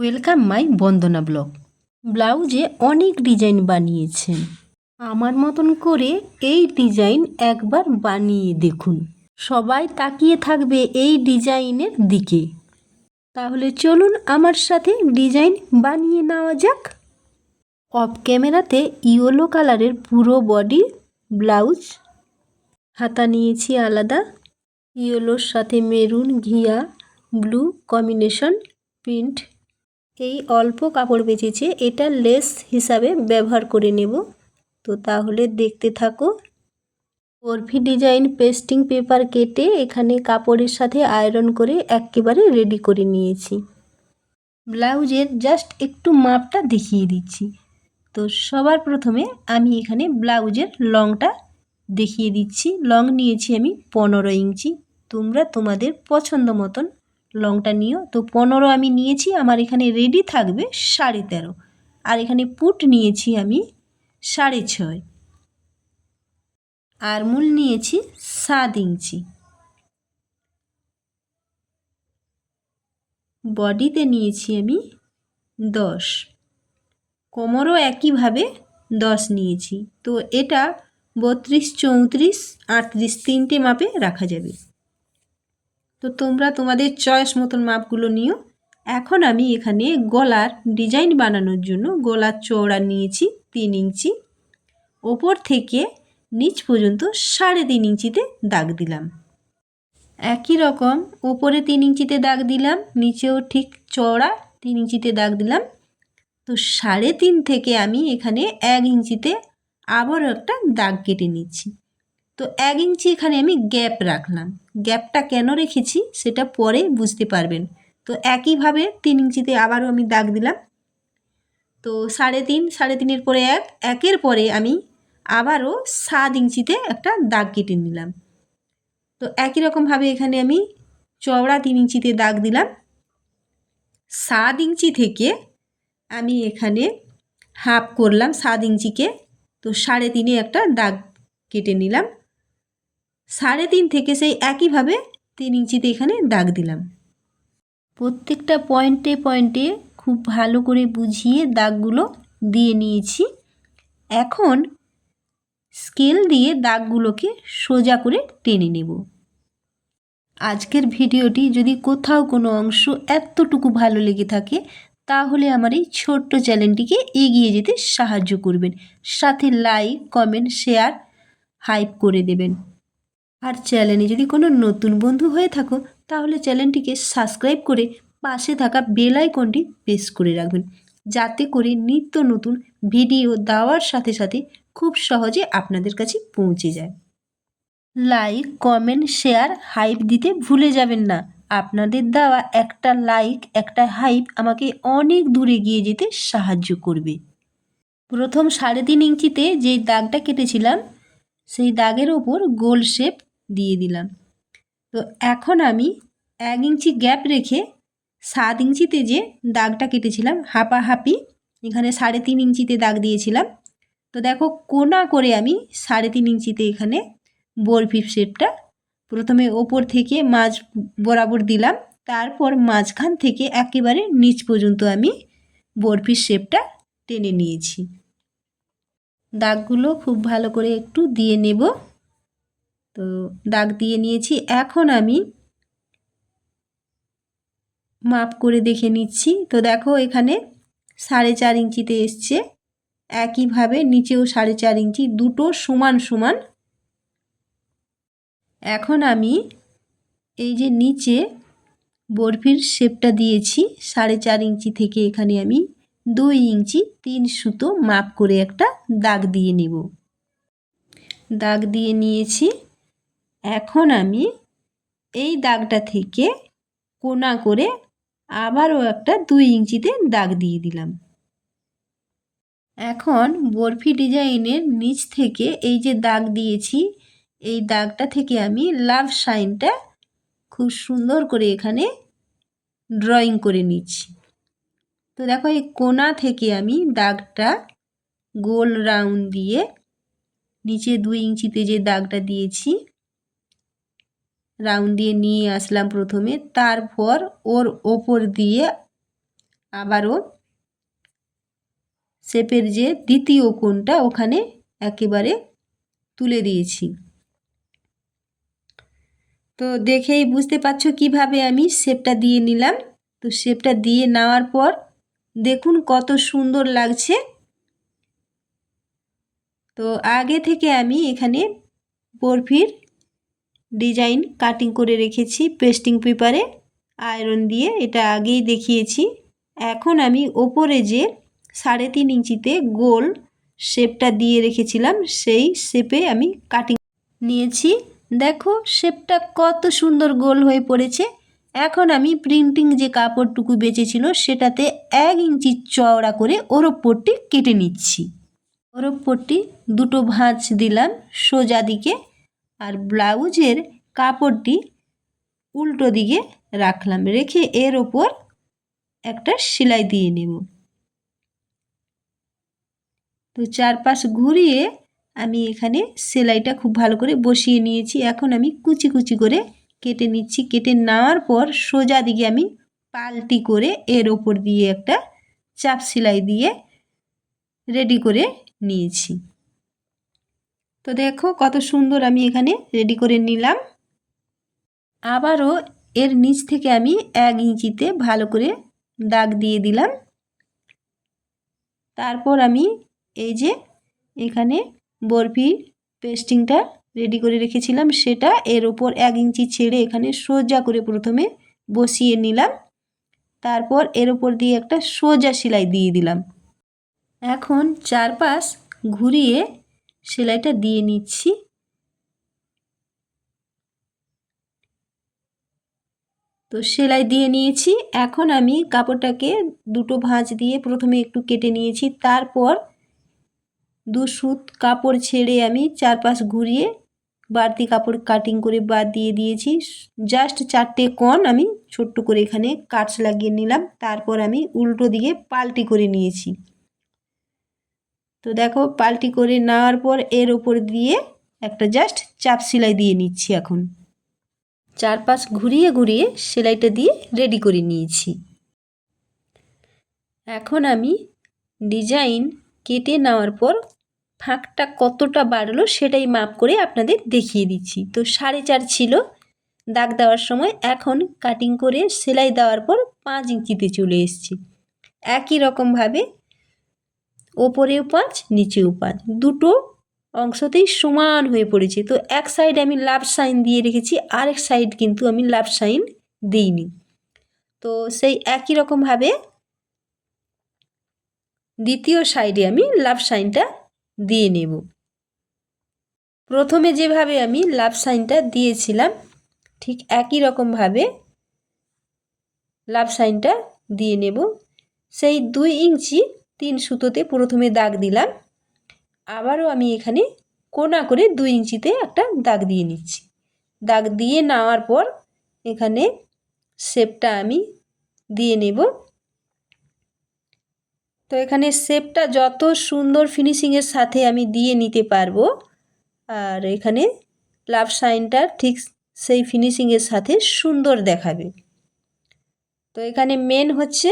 Welcome my Bandana blog ব্লাউজে অনেক design বানিয়েছেন। আমার মতন করে এই ডিজাইন একবার বানিয়ে দেখুন। সবাই তাকিয়ে থাকবে এই ডিজাইনের দিকে। তাহলে চলুন আমার সাথে ডিজাইন বানিয়ে নেওয়া যাক। অফ ক্যামেরাতে ইয়েলো কালারের পুরো বডি ব্লাউজ হাতা নিয়েছি আলাদা ইয়েলোর সাথে মেরুন ঘিয়া ব্লু কম্বিনেশন প্রিন্ট এই অল্প কাপড় বেঁচেছে, এটা লেস হিসাবে ব্যবহার করে নেব। তো তাহলে দেখতে থাকো। বরফি ডিজাইন পেস্টিং পেপার কেটে এখানে কাপড়ের সাথে আয়রন করে একেবারে রেডি করে নিয়েছি। ব্লাউজের জাস্ট একটু মাপটা দেখিয়ে দিচ্ছি। তো সবার প্রথমে আমি এখানে ব্লাউজের লংটা দেখিয়ে দিচ্ছি। লং নিয়েছি আমি পনেরো ইঞ্চি। তোমরা তোমাদের পছন্দ মতন লংটা নিও। তো পনেরো আমি নিয়েছি, আমার এখানে রেডি থাকবে সাড়ে তেরো। আর এখানে পুট নিয়েছি আমি সাড়ে ছয়। আর মূল নিয়েছি সাত ইঞ্চি। বডিতে নিয়েছি আমি দশ। কোমরও একইভাবে দশ নিয়েছি। তো এটা বত্রিশ, চৌত্রিশ, আটত্রিশ তিনটে মাপে রাখা যাবে। তো তোমরা তোমাদের চয়েস মতন মাপগুলো নিও। এখন আমি এখানে গলার ডিজাইন বানানোর জন্য গলার চওড়া নিয়েছি তিন ইঞ্চি। ওপর থেকে নিচ পর্যন্ত সাড়ে তিন ইঞ্চিতে দাগ দিলাম। একই রকম ওপরে তিন ইঞ্চিতে দাগ দিলাম, নিচেও ঠিক চওড়া তিন ইঞ্চিতে দাগ দিলাম। তো সাড়ে তিন থেকে আমি এখানে এক ইঞ্চিতে আবারও একটা দাগ কেটে নিচ্ছি। তো এক ইঞ্চি এখানে আমি গ্যাপ রাখলাম। গ্যাপটা কেন রেখেছি সেটা পরে বুঝতে পারবেন। তো একইভাবে তিন ইঞ্চিতে আবারও আমি দাগ দিলাম। তো সাড়ে তিন, সাড়ে তিনের পরে এক, একের পরে আমি আবারও সাত ইঞ্চিতে একটা দাগ কেটে নিলাম। তো একই রকমভাবে এখানে আমি চওড়া তিন ইঞ্চিতে দাগ দিলাম। সাত ইঞ্চি থেকে আমি এখানে হাফ করলাম সাত ইঞ্চিকে। তো সাড়ে তিনে একটা দাগ কেটে নিলাম। সাড়ে তিন থেকে সেই একইভাবে তিন ইঞ্চিতে এখানে দাগ দিলাম। প্রত্যেকটা পয়েন্টে পয়েন্টে খুব ভালো করে বুঝিয়ে দাগগুলো দিয়ে নিয়েছি। এখন স্কেল দিয়ে দাগগুলোকে সোজা করে টেনে নেব। আজকের ভিডিওটি যদি কোথাও কোনো অংশ এতটুকু ভালো লেগে থাকে, তাহলে আমার এই ছোট্ট চ্যানেলটিকে এগিয়ে যেতে সাহায্য করবেন। সাথে লাইক, কমেন্ট, শেয়ার, হাইপ করে দেবেন। আর চ্যানেলে যদি কোনো নতুন বন্ধু হয়ে থাকো, তাহলে চ্যানেলটিকে সাবস্ক্রাইব করে পাশে থাকা বেল আইকনটি প্রেস করে রাখবেন। যাতে করে নিত্য নতুন ভিডিও দেওয়ার সাথে সাথে খুব সহজে আপনাদের কাছে পৌঁছে যায়। লাইক, কমেন্ট, শেয়ার, হাইপ দিতে ভুলে যাবেন না। আপনাদের দেওয়া একটা লাইক, একটা হাইপ আমাকে অনেক দূরে গিয়ে যেতে সাহায্য করবে। প্রথম সাড়ে তিন ইঞ্চিতে যেই দাগটা কেটেছিলাম, সেই দাগের ওপর গোল শেপ দিয়ে দিলাম। তো এখন আমি এক ইঞ্চি গ্যাপ রেখে সাত ইঞ্চিতে যে দাগটা কেটেছিলাম, হাঁপাহাঁপি, এখানে সাড়ে তিন ইঞ্চিতে দাগ দিয়েছিলাম। তো দেখো, কোনা করে আমি সাড়ে তিন ইঞ্চিতে এখানে বরফি শেপটা প্রথমে ওপর থেকে মাঝ বরাবর দিলাম, তারপর মাঝখান থেকে একেবারে নিচ পর্যন্ত আমি বরফির শেপটা টেনে নিয়েছি। দাগগুলো খুব ভালো করে একটু দিয়ে নেব। তো দাগ দিয়ে নিয়েছি। এখন আমি মাপ করে দেখে নিচ্ছি। তো দেখো এখানে সাড়ে চার ইঞ্চিতে এসছে। একইভাবে নিচেও সাড়ে চার ইঞ্চি, দুটো সমান সমান। এখন আমি এই যে নিচে বরফির শেপটা দিয়েছি, সাড়ে চার ইঞ্চি থেকে এখানে আমি দুই ইঞ্চি, তিন সুতো মাপ করে একটা দাগ দিয়ে নেব। দাগ দিয়ে নিয়েছি। এখন আমি এই দাগটা থেকে কোনা করে আবারও একটা দুই ইঞ্চিতে দাগ দিয়ে দিলাম। এখন বরফি ডিজাইনের নিচ থেকে এই যে দাগ দিয়েছি, এই দাগটা থেকে আমি লাভ সাইনটা খুব সুন্দর করে এখানে ড্রয়িং করে নিচ্ছি। তো দেখো, এই কোনা থেকে আমি দাগটা গোল রাউন্ড দিয়ে নিচে দুই ইঞ্চিতে যে দাগটা দিয়েছি রাউন্ড দিয়ে নিয়ে আসলাম প্রথমে। তারপর ওর ওপর দিয়ে আবারও শেপের যে দ্বিতীয় কোণটা, ওখানে একেবারে তুলে দিয়েছি। তো দেখেই বুঝতে পারছ কীভাবে আমি শেপটা দিয়ে নিলাম। তো শেপটা দিয়ে নেওয়ার পর দেখুন কত সুন্দর লাগছে। তো আগে থেকে আমি এখানে বরফির ডিজাইন, কাটিং করে রেখেছি, পেস্টিং পেপারে, আয়রন দিয়ে, এটা আগেই দেখিয়েছি। এখন আমি ওপরে যে সাড়ে তিন ইঞ্চিতে গোল শেপটা দিয়ে রেখেছিলাম, সেই শেপে আমি কাটিং নিয়েছি। দেখো, শেপটা কত সুন্দর গোল হয়ে পড়েছে। এখন আমি প্রিন্টিং যে কাপড়টুকু বেঁচেছিল, সেটাতে এক ইঞ্চি চওড়া করে ওর ওপরটি কেটে নিচ্ছি। ওর ওপরটি দুটো ভাঁজ দিলাম সোজা দিকে। আর ব্লাউজের কাপড়টি উল্টো দিকে রাখলাম। রেখে এর ওপর একটা সেলাই দিয়ে নেব। তো চারপাশ ঘুরিয়ে আমি এখানে সেলাইটা খুব ভালো করে বসিয়ে নিয়েছি। এখন আমি কুচি কুচি করে কেটে নিচ্ছি। কেটে নেওয়ার পর সোজা দিকে আমি পাল্টি করে এর ওপর দিয়ে একটা চাপ সেলাই দিয়ে রেডি করে নিয়েছি। তো দেখো কত সুন্দর আমি এখানে রেডি করে নিলাম। আবারও এর নিচ থেকে আমি এক ইঞ্চিতে ভালো করে দাগ দিয়ে দিলাম। তারপর আমি এই যে এখানে বরফি পেস্টিংটা রেডি করে রেখেছিলাম। সেটা এর ওপর এক ইঞ্চি ছেড়ে এখানে সোজা করে প্রথমে বসিয়ে নিলাম। তারপর এর ওপর দিয়ে একটা সোজা সেলাই দিয়ে দিলাম। এখন চারপাশ ঘুরিয়ে সেলাইটা দিয়ে নিচ্ছি। তো সেলাই দিয়ে নিয়েছি। এখন আমি কাপড়টাকে দুটো ভাঁজ দিয়ে প্রথমে একটু কেটে নিয়েছি। তারপর দু সুত কাপড় ছেড়ে আমি চারপাশ ঘুরিয়ে বাড়তি কাপড় কাটিং করে বাদ দিয়ে দিয়েছি। জাস্ট চারটে কন আমি ছোট্ট করে এখানে কাটস লাগিয়ে নিলাম। তারপর আমি উল্টো দিকে পাল্টি করে নিয়েছি। তো দেখো পাল্টি করে নেওয়ার পর এর ওপর দিয়ে একটা জাস্ট চাপ সেলাই দিয়ে নিচ্ছি এখন। চারপাশ ঘুরিয়ে ঘুরিয়ে সেলাইটা দিয়ে রেডি করে নিয়েছি। এখন আমি ডিজাইন কেটে নেওয়ার পর ফাঁকটা কতটা বাড়লো সেটাই মাপ করে আপনাদের দেখিয়ে দিচ্ছি। তো সাড়ে চার ছিল, দাগ দেওয়ার সময় এখন কাটিং করে সেলাই দেওয়ার পর পাঁচ ইঞ্চিতে চলে এসছি। একই রকমভাবে ওপরেও পাঁচ নিচেও পাঁচ দুটো অংশতেই সমান হয়ে পড়েছে। তো এক সাইড আমি লাভ সাইন দিয়ে রেখেছি, আরেক সাইড কিন্তু আমি লাভ সাইন দিইনি। তো সেই একই রকমভাবে দ্বিতীয় সাইডে আমি লাভ সাইনটা দিয়ে নেব। প্রথমে যেভাবে আমি লাভ সাইনটা দিয়েছিলাম, ঠিক একই রকমভাবে লাভ সাইনটা দিয়ে নেব। সেই দুই ইঞ্চি তিন সুতোতে প্রথমে দাগ দিলাম। আবারও আমি এখানে কোনা করে দুই ইঞ্চিতে একটা দাগ দিয়ে নিচ্ছি। দাগ দিয়ে নেওয়ার পর এখানে শেপটা আমি দিয়ে নেব। তো এখানে শেপটা যত সুন্দর ফিনিশিংয়ের সাথে আমি দিয়ে নিতে পারব, আর এখানে লাভ সাইনটা ঠিক সেই ফিনিশিংয়ের সাথে সুন্দর দেখাবে। তো এখানে মেন হচ্ছে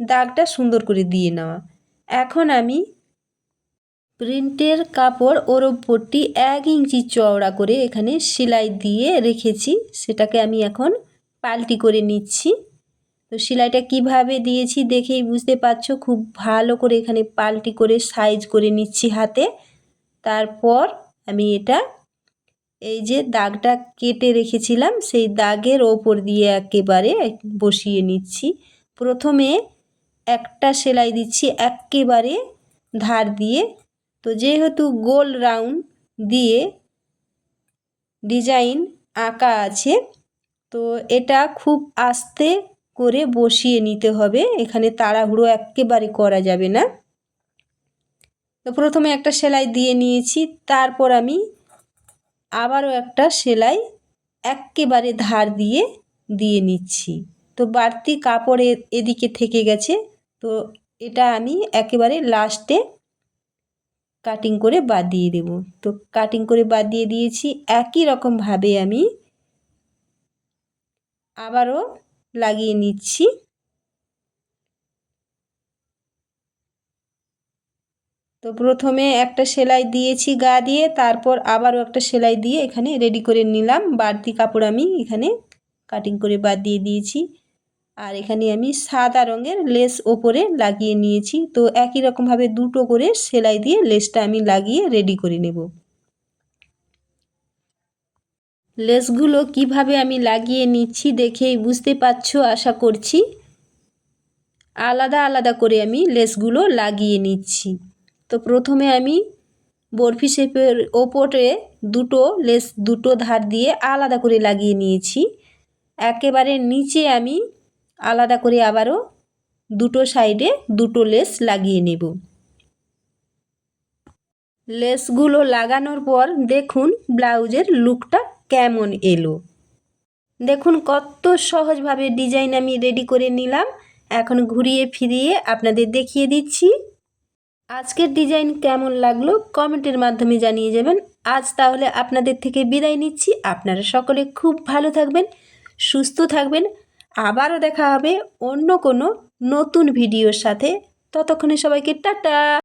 দাগটা সুন্দর করে দিয়ে নেওয়া। এখন আমি প্রিন্টের কাপড় ওর ওপরটি এক ইঞ্চি চওড়া করে এখানে সেলাই দিয়ে রেখেছি। সেটাকে আমি এখন পাল্টি করে নিচ্ছি। তো সেলাইটা কীভাবে দিয়েছি দেখেই বুঝতে পারছ? খুব ভালো করে এখানে পাল্টি করে সাইজ করে নিচ্ছি হাতে। তারপর আমি এটা এই যে দাগটা কেটে রেখেছিলাম, সেই দাগের ওপর দিয়ে একেবারে বসিয়ে নিচ্ছি। প্রথমে একটা সেলাই দিচ্ছি একেবারে ধার দিয়ে। তো যেহেতু গোল রাউন্ড দিয়ে ডিজাইন আঁকা আছে, তো এটা খুব আস্তে করে বসিয়ে নিতে হবে। এখানে তাড়াহুড়ো একেবারে করা যাবে না। তো প্রথমে একটা সেলাই দিয়ে নিয়েছি, তারপর আমি আবারও একটা সেলাই একেবারে ধার দিয়ে দিয়ে নিচ্ছি। তো বাড়তি কাপড় এদিকে থেকে গেছে। তো এটা আমি একেবারে লাস্টে কাটিং করে বাদ দিয়ে দেব। তো কাটিং করে বাদ দিয়ে দিয়েছি, একই রকমভাবে আমি আবারও লাগিয়ে নিচ্ছি। তো প্রথমে একটা সেলাই দিয়েছি গা দিয়ে, তারপর আবারও একটা সেলাই দিয়ে এখানে রেডি করে নিলাম। বাড়তি কাপড় আমি এখানে কাটিং করে বাদ দিয়ে দিয়েছি। আর এখানে আমি সাদা রঙের লেস ওপরে লাগিয়ে নিয়েছি। তো একই রকমভাবে দুটো করে সেলাই দিয়ে লেসটা আমি লাগিয়ে রেডি করে নেব। লেসগুলো কীভাবে আমি লাগিয়ে নিচ্ছি দেখেই বুঝতে পারছ, আশা করছি? আলাদা আলাদা করে আমি লেসগুলো লাগিয়ে নিচ্ছি। তো প্রথমে আমি বরফি শেপের ওপরে দুটো লেস দুটো ধার দিয়ে আলাদা করে লাগিয়ে নিয়েছি। একেবারে নিচে আমি আলাদা করে আবারও দুটো সাইডে দুটো লেস লাগিয়ে নেব। লেসগুলো লাগানোর পর দেখুন ব্লাউজের লুকটা কেমন এলো। দেখুন কত সহজভাবে ডিজাইন আমি রেডি করে নিলাম। এখন ঘুরিয়ে ফিরিয়ে আপনাদের দেখিয়ে দিচ্ছি। আজকের ডিজাইন কেমন লাগল কমেন্টের মাধ্যমে জানিয়ে যাবেন। আজ তাহলে আপনাদের থেকে বিদায় নিচ্ছি। আপনারা সকলে খুব ভালো থাকবেন, সুস্থ থাকবেন। আবারও দেখা হবে অন্য কোনো নতুন ভিডিওর সাথে। ততক্ষণে সবাইকে টাটা!